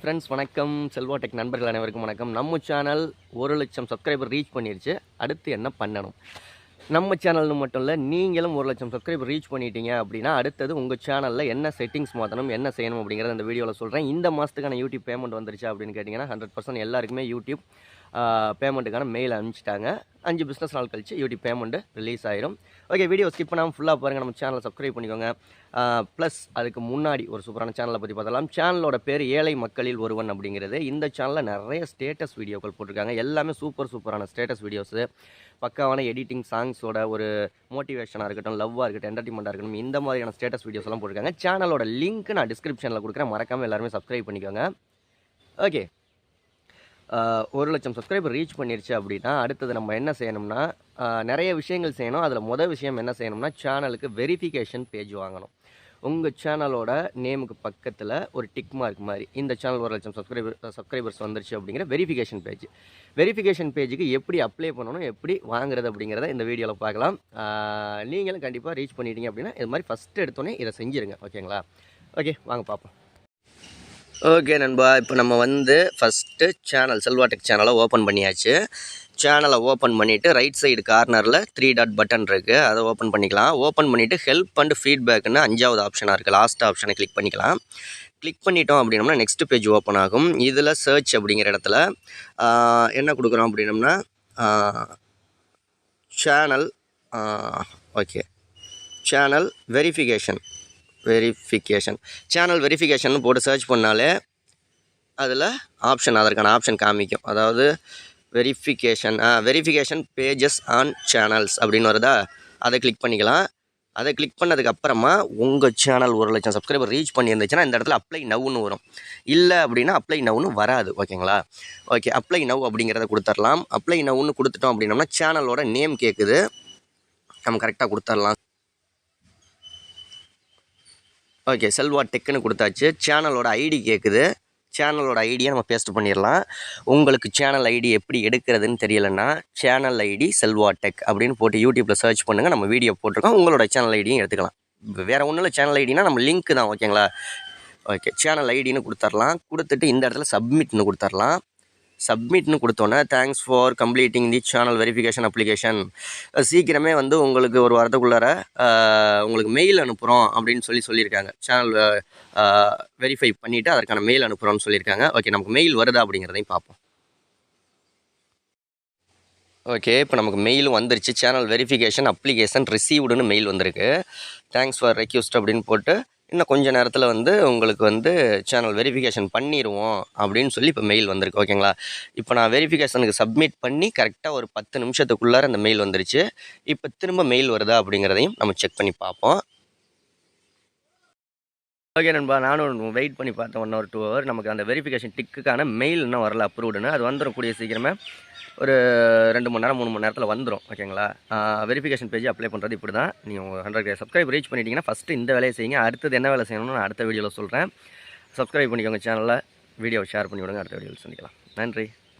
Friends வணக்கம். Selva tech நண்பர்கள் அனைவருக்கும் வணக்கம். நம்ம சேனல் ஒரு லட்சம் சப்ஸ்கிரைபர் ரீச் பண்ணிருச்சு. அடுத்து என்ன பண்ணணும்? நம்ம சேனல்னு மட்டும் இல்லை நீங்களும் ஒரு லட்சம் சப்ஸ்கிரைபர் ரீச் பண்ணிட்டீங்க அப்படின்னா அடுத்தது உங்கள் சேனலில் என்ன செட்டிங்ஸ் மாற்றணும் என்ன செய்யணும் அப்படிங்கிறத இந்த வீடியோவில் சொல்கிறேன் இந்த மாதத்துக்கான யூடியூப் பேமெண்ட் வந்துருச்சு அப்படின்னு கேட்டிங்கன்னா ஹண்ட்ரட் பர்சன்ட் எல்லாருக்குமே யூடியூப் பேமெண்ட்டுக்கான மெயில் அனுப்பிச்சிட்டாங்க. அஞ்சு பிஸ்னஸ் நாள் கழிச்சு யூடியூப் பேமெண்ட்டு ரிலீஸ் ஆயிரும். ஓகே வீடியோ ஸ்கிப் பண்ணாமல் ஃபுல்லாக பாருங்கள் நம்ம சேனலை சப்ஸ்கிரைப் பண்ணிக்கோங்க. ப்ளஸ் அதுக்கு முன்னாடி ஒரு சூப்பரான சேனலை பற்றி பார்த்தலாம் சேனலோட பேர் ஏழை மக்களில் ஒருவன் அப்படிங்கிறது. இந்த சேனலில் நிறைய ஸ்டேட்டஸ் வீடியோக்கள் போட்டிருக்காங்க. எல்லாமே சூப்பர் சூப்பரான ஸ்டேட்டஸ் வீடியோஸு பக்காவான எடிட்டிங் சாங்ஸோட ஒரு மோட்டிவேஷனாக இருக்கட்டும் லவ்வாக இருக்கட்டும் என்டர்டைன்மெண்ட்டாக இருக்கட்டும் இந்த மாதிரியான ஸ்டேட்டஸ் வீடியோஸ்லாம் போட்டிருக்காங்க. சேனலோட லிங்க் நான் டிஸ்கிரிப்ஷனில் கொடுக்குறேன். மறக்காமல் எல்லாருமே சப்ஸ்கிரைப் பண்ணிக்கோங்க. ஓகே ஒரு லட்சம் சப்ஸ்கிரைபர் ரீச் பண்ணிருச்சு அப்படின்னா அடுத்தது நம்ம என்ன செய்யணும்னா நிறைய விஷயங்கள் செய்யணும். அதில் மொதல் விஷயம் என்ன செய்யணும்னா சேனலுக்கு வெரிஃபிகேஷன் பேஜ் வாங்கணும். உங்கள் சேனலோட நேமுக்கு பக்கத்தில் ஒரு டிக் மார்க் மாதிரி இந்த சேனல் ஒரு லட்சம் சப்ஸ்கிரைபர் சப்ஸ்கிரைபர்ஸ் வந்துருச்சு அப்படிங்கிற வெரிஃபிகேஷன் பேஜ் வெரிஃபிகேஷன் பேஜுக்கு எப்படி அப்ளை பண்ணணும் எப்படி வாங்குறது அப்படிங்கிறத இந்த வீடியோவில் பார்க்கலாம். நீங்களும் கண்டிப்பாக ரீச் பண்ணிட்டீங்க அப்படின்னா இது மாதிரி ஃபஸ்ட்டு எடுத்தோன்னே இதை செஞ்சுருங்க. ஓகேங்களா ஓகே வாங்க பார்ப்போம் ஓகே நண்பா இப்போ நம்ம வந்து ஃபஸ்ட்டு சேனல் செல்வாடெக் சேனலை ஓப்பன் பண்ணியாச்சு. சேனலை ஓப்பன் பண்ணிவிட்டு ரைட் சைடு கார்னரில் த்ரீ டாட் பட்டன் இருக்குது அதை ஓப்பன் பண்ணிக்கலாம். ஓப்பன் பண்ணிவிட்டு ஹெல்ப் அண்ட் ஃபீட்பேக்குன்னு அஞ்சாவது ஆப்ஷனாக இருக்குது லாஸ்ட் ஆப்ஷனை கிளிக் பண்ணிக்கலாம். கிளிக் பண்ணிட்டோம் அப்படின்னம்னா நெக்ஸ்ட் பேஜ் ஓப்பன் ஆகும். இதில் சர்ச் அப்படிங்கிற இடத்துல என்ன கொடுக்குறோம் அப்படின்னம்னா channel okay channel verification verification channel verification போட்டு சர்ச் பண்ணாலே அதில் ஆப்ஷன் அதற்கான ஆப்ஷன் காமிக்கும். அதாவது verification verification pages on channels அப்படின்னு வருதா? அதை கிளிக் பண்ணிக்கலாம். அதை கிளிக் பண்ணதுக்கப்புறமா உங்கள் சேனல் ஒரு லட்சம் சப்ஸ்கிரைபர் ரீச் பண்ணியிருந்துச்சுன்னா இந்த இடத்துல அப்ளை நவ்னு வரும். இல்லை அப்படின்னா அப்ளை நவ்னு வராது ஓகேங்களா? ஓகே அப்ளை நவ் அப்படிங்கிறத கொடுத்துடலாம். அப்ளை நவ்னு கொடுத்துட்டோம் அப்படின்னோம்னா சேனலோட நேம் கேட்குது நம்ம கரெக்டாக கொடுத்துடலாம். ஓகே செல்வா டெக்குன்னு கொடுத்தாச்சு. சேனலோட ஐடி கேட்குது சேனலோட ஐடியை நம்ம பேஸ்ட் பண்ணிடலாம். உங்களுக்கு சேனல் ஐடி எப்படி எடுக்கிறதுன்னு தெரியலன்னா சேனல் ஐடி செல்வா டெக் அப்படின்னு போட்டு யூடியூப்பில் சர்ச் பண்ணுங்கள் நம்ம வீடியோ போட்டிருக்கோம். உங்களோட சேனல் ஐடியும் எடுத்துக்கலாம். வேறு ஒன்றும் இல்லை சேனல் ஐடினா நம்ம லிங்க் தான் ஓகேங்களா ஓகே சேனல் ஐடின்னு கொடுத்துர்லாம். கொடுத்துட்டு இந்த இடத்துல சப்மிட்னு கொடுத்துர்லாம். சப்மிட்னு கொடுத்தோன்னே thanks for completing the channel verification application சீக்கிரமே வந்து உங்களுக்கு ஒரு வாரத்துக்குள்ளார உங்களுக்கு மெயில் அனுப்புகிறோம் அப்படின்னு சொல்லி சொல்லியிருக்காங்க. சேனல் வெரிஃபை பண்ணிவிட்டு அதற்கான மெயில் அனுப்புகிறோம்னு சொல்லியிருக்காங்க. ஓகே நமக்கு மெயில் வருதா அப்படிங்கிறதையும் பார்ப்போம். ஓகே இப்போ நமக்கு மெயிலும் வந்துருச்சு. சேனல் வெரிஃபிகேஷன் அப்ளிகேஷன் ரிசீவ்டுன்னு மெயில் வந்திருக்கு. தேங்க்ஸ் ஃபார் ரெக்யூஸ்ட் அப்படின்னு போட்டு இன்னும் கொஞ்ச நேரத்தில் வந்து உங்களுக்கு வந்து சேனல் வெரிஃபிகேஷன் பண்ணிடுவோம் அப்படின்னு சொல்லி இப்போ மெயில் வந்திருக்கு ஓகேங்களா இப்போ நான் வெரிஃபிகேஷனுக்கு சப்மிட் பண்ணி கரெக்டாக ஒரு பத்து நிமிஷத்துக்குள்ளார அந்த மெயில் வந்துருச்சு. இப்போ திரும்ப மெயில் வருதா அப்படிங்கிறதையும் நம்ம செக் பண்ணி பார்ப்போம். ஓகே நண்பா நானும் வெயிட் பண்ணி பார்த்தேன் ஒன் ஒரு டூ ஹவர் நமக்கு அந்த வெரிஃபிகேஷன் டிக்குக்கான மெயில் இன்னும் வரல அப்ரூவ்டுன்னு அது வந்துடக்கூடிய சீக்கிரமே ஒரு ரெண்டு மணி நேரம் மூணு மணி நேரத்தில் வந்துடும் ஓகேங்களா? வெரிஃபிகேஷன் பேஜ் அப்ளை பண்ணுறது இப்படி தான் நீங்கள் ஹண்ட்ரட் கே சப்ஸ்கிரைப் ரீச் பண்ணிட்டீங்கன்னா ஃபஸ்ட்டு இந்த வேலையை செய்யுங்க. அடுத்தது என்ன வேலை செய்யணும்னு நான் அடுத்த வீடியோவில் சொல்கிறேன் சப்ஸ்கிரைப் பண்ணிக்கோங்க சேனலில் வீடியோ ஷேர் பண்ணி விடுங்க அடுத்த வீடியோவில் சந்திக்கலாம். நன்றி.